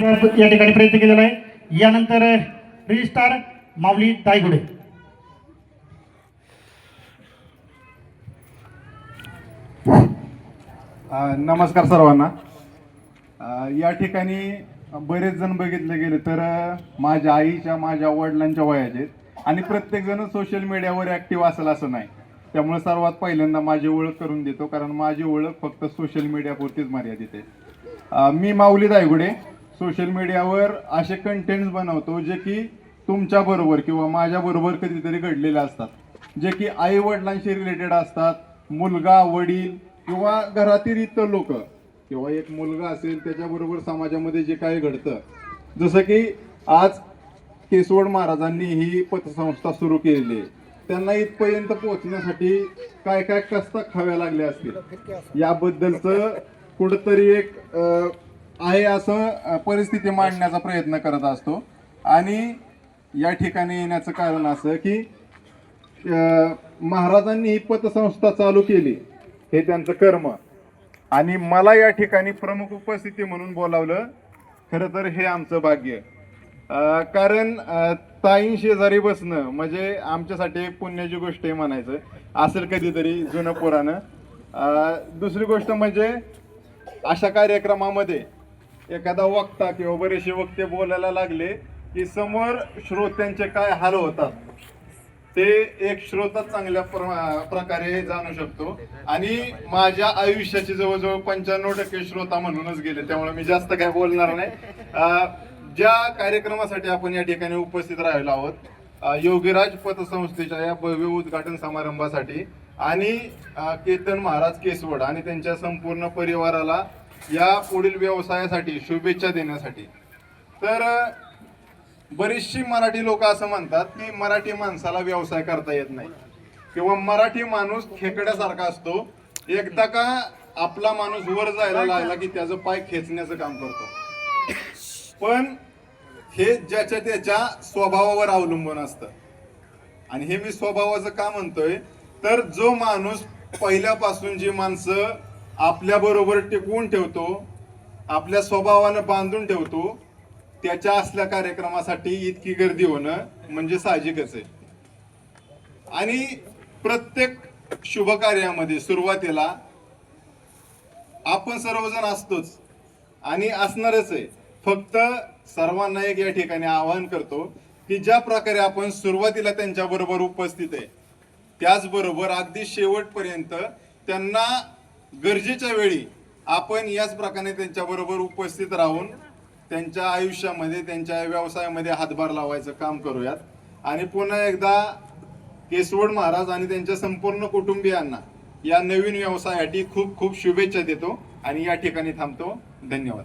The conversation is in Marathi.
या ठिकाणी प्रयत्न केलेला आहे. यानंतर रजिस्ट्रार माऊली दायगुडे. नमस्कार सर्वांना. या ठिकाणी बरेच जण बघितले गेले तर माझ्या आईच्या माझ्या वडिलांच्या वयाचे आणि प्रत्येकजण सोशल मीडियावर ऍक्टिव्ह असेल असं नाही. त्यामुळे सर्वात पहिल्यांदा माझी ओळख करून देतो कारण माझी ओळख फक्त सोशल मीडियापुरतीच मर्यादित आहे. मी माऊली दायगुडे. सोशल मीडियावर असे कंटेंट्स बनवतो जे की तुमच्याबरोबर किंवा माझ्याबरोबर कधीतरी घडलेले असतात. जे की आई वडिलांशी रिलेटेड असतात मुलगा वडील किंवा घरातील इतर लोक. किंवा एक मुलगा असेल त्याच्याबरोबर समाजामध्ये जे काही घडतं. जसं की आज केसवड महाराजांनी ही पतसंस्था सुरू केलेली आहे. त्यांना इथपर्यंत पोहोचण्यासाठी काय काय कष्ट खाव्या लागल्या असतील? याबद्दलचं कुठंतरी एक आहे असं परिस्थिती मांडण्याचा प्रयत्न करत असतो. आणि या ठिकाणी येण्याचं कारण असं की महाराजांनी ही पतसंस्था चालू केली. हे त्यांचं कर्म. आणि मला या ठिकाणी प्रमुख उपस्थिती म्हणून बोलावलं खरं तर हे आमचं भाग्य. कारण ताईं शेजारी बसणं म्हणजे आमच्यासाठी एक पुण्याची गोष्ट आहे म्हणायचं. असेल कधीतरी जुनं पुराणं. दुसरी गोष्ट म्हणजे अशा कार्यक्रमामध्ये एखादा वक्ता किंवा बरेचसे वक्ते बोलायला लागले की समोर श्रोत्यांचे काय हाल होतात ते एक श्रोता चांगल्या प्रकारे जाणू शकतो. आणि माझ्या आयुष्याचे जवळजवळ पंच्याण्णव टक्के श्रोता म्हणूनच गेले त्यामुळे मी जास्त काय बोलणार नाही. ज्या कार्यक्रमासाठी आपण या ठिकाणी उपस्थित राहिलो आहोत योगीराज पतसंस्थेच्या या भव्य उद्घाटन समारंभासाठी आणि केतन महाराज केसवड आणि त्यांच्या संपूर्ण परिवाराला या पुढील व्यवसायासाठी शुभेच्छा देण्यासाठी. तर बरीचशी मराठी लोक असं म्हणतात की मराठी माणसाला व्यवसाय करता येत नाही. किंवा मराठी माणूस खेकड्यासारखा असतो. एकदा का आपला माणूस वर जायला लागला की त्याचं पाय खेचण्याचं काम करतो. पण हे ज्याच्या त्याच्या स्वभावावर अवलंबून असतं. आणि हे मी स्वभावाचं का म्हणतोय? तर जो माणूस पहिल्यापासून जी माणसं आपल्या बरोबर टिकवून ठेवतो आपल्या स्वभावानं बांधून ठेवतो त्याच्या असल्या कार्यक्रमासाठी इतकी गर्दी होणं म्हणजे साहजिकच आहे. आणि प्रत्येक शुभ कार्यामध्ये सुरुवातीला आपण सर्वजण असतोच आणि असणारच आहे. फक्त सर्वांना एक या ठिकाणी आवाहन करतो की ज्या प्रकारे आपण सुरुवातीला त्यांच्या बरोबर उपस्थित आहे त्याचबरोबर अगदी शेवटपर्यंत त्यांना गरजेच्या वेळी आपण याच प्रकारे त्यांच्याबरोबर उपस्थित राहून त्यांच्या आयुष्यामध्ये त्यांच्या व्यवसायामध्ये हातभार लावायचं काम करूयात. आणि पुन्हा एकदा केसवड महाराज आणि त्यांच्या संपूर्ण कुटुंबियांना या नवीन व्यवसायासाठी खूप खूप शुभेच्छा देतो. आणि या ठिकाणी थांबतो. धन्यवाद.